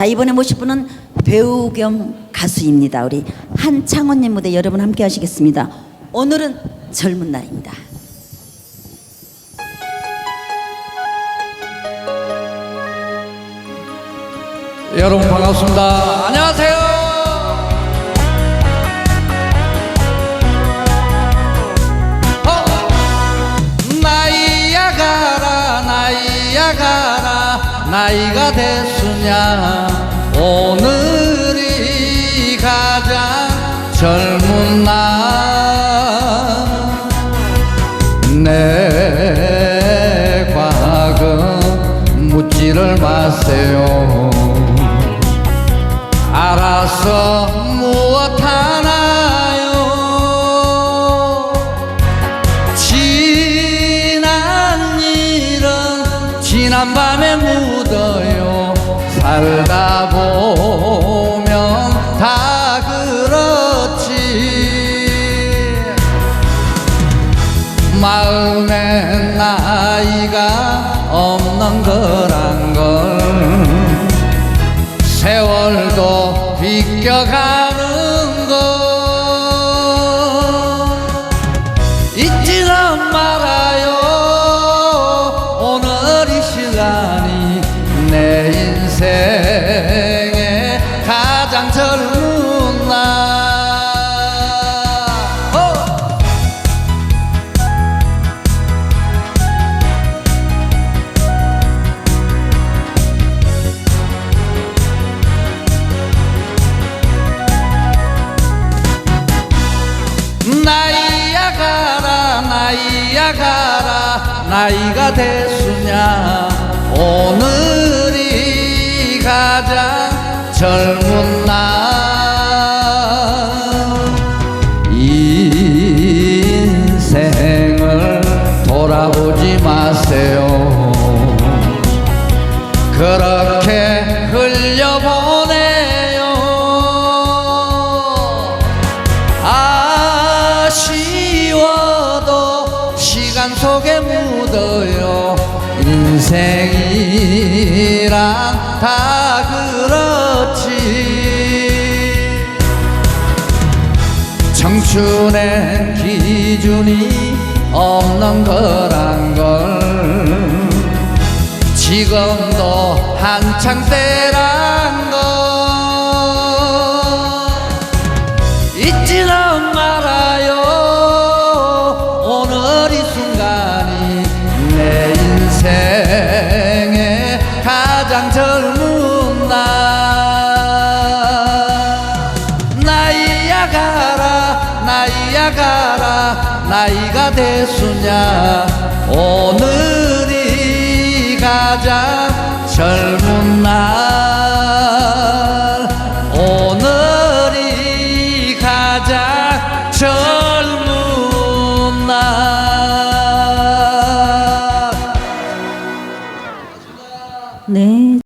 자, 이번에 모실 분은 배우 겸 가수입니다. 우리 한창원님 무대 여러분 함께 하시겠습니다. 오늘은 젊은 날입니다. 여러분 반갑습니다. 안녕하세요. 나이가 됐으냐? 오늘이 가장 젊은 날내 과거 묻지를 마세요. 알아서 무엇 하나요? 지난 일은 지난 밤에 묻어요 살다 보면 다 그렇지. 마음의 나이가 없는 거란 걸 세월도 비껴가 가장 젊은 나이야 가라 나이가 됐으냐. 오늘이 가장 젊은 그렇게 흘려보내요. 아쉬워도 시간 속에 묻어요. 인생이란 다 그렇지. 청춘의 기준이 없는 거란 걸 지금도 한창 때란 걸 잊지는 말아요. 오늘 이 순간이 내 인생의 가장 젊은 날. 나이야 가라 나이야 가라. 나이가 됐으냐 já